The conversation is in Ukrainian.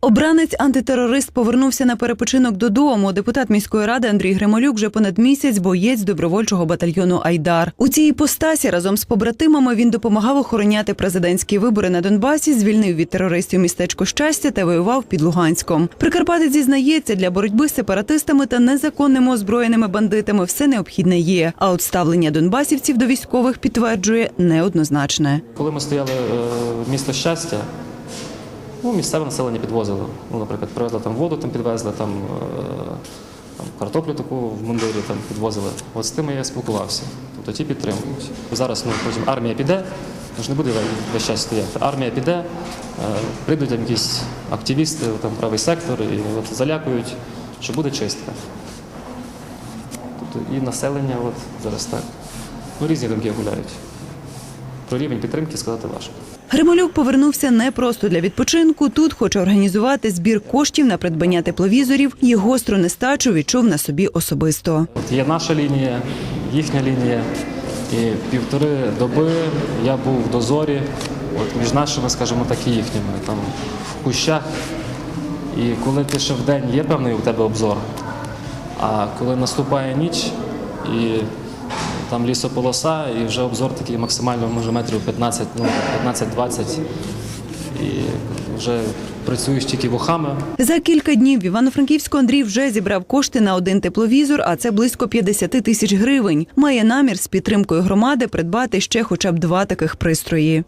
Обранець антитерорист повернувся на перепочинок додому. Депутат міської ради Андрій Грималюк вже понад місяць боєць добровольчого батальйону Айдар. У цій іпостасі разом з побратимами він допомагав охороняти президентські вибори на Донбасі, звільнив від терористів містечко щастя та воював під Луганськом. Прикарпатець зізнається, для боротьби з сепаратистами та незаконними озброєними бандитами все необхідне є. А от ставлення донбасівців до військових підтверджує неоднозначне. Коли ми стояли е, місто щастя, ну, місцеве населення підвозило. Ну, наприклад, привезли там воду, там підвезли, там, е, там картоплю таку в мундирі там підвозили. От з тими я спілкувався. Тобто ті підтримують. Зараз ну, потім армія піде, тож не буде весь час стояти. Армія піде, е, прийдуть там якісь активісти, там правий сектор, і от залякують, що буде чистка. Тобто і населення от зараз так. Ну, різні думки гуляють. Про рівень підтримки сказати важко. Грималюк повернувся не просто для відпочинку. Тут хоче організувати збір коштів на придбання тепловізорів. Їх гостру нестачу відчув на собі особисто. От є наша лінія, їхня лінія. І півтори доби я був в дозорі, от між нашими, скажімо так, і їхніми, там в кущах. І коли ти ще в день є певний у тебе обзор, а коли наступає ніч і там лісополоса, і вже обзор такий максимально може метрів 15, ну 15-20, і вже працюєш тільки вухами. За кілька днів Івано-Франківську Андрій вже зібрав кошти на один тепловізор, а це близько 50 тисяч гривень. Має намір з підтримкою громади придбати ще хоча б два таких пристрої.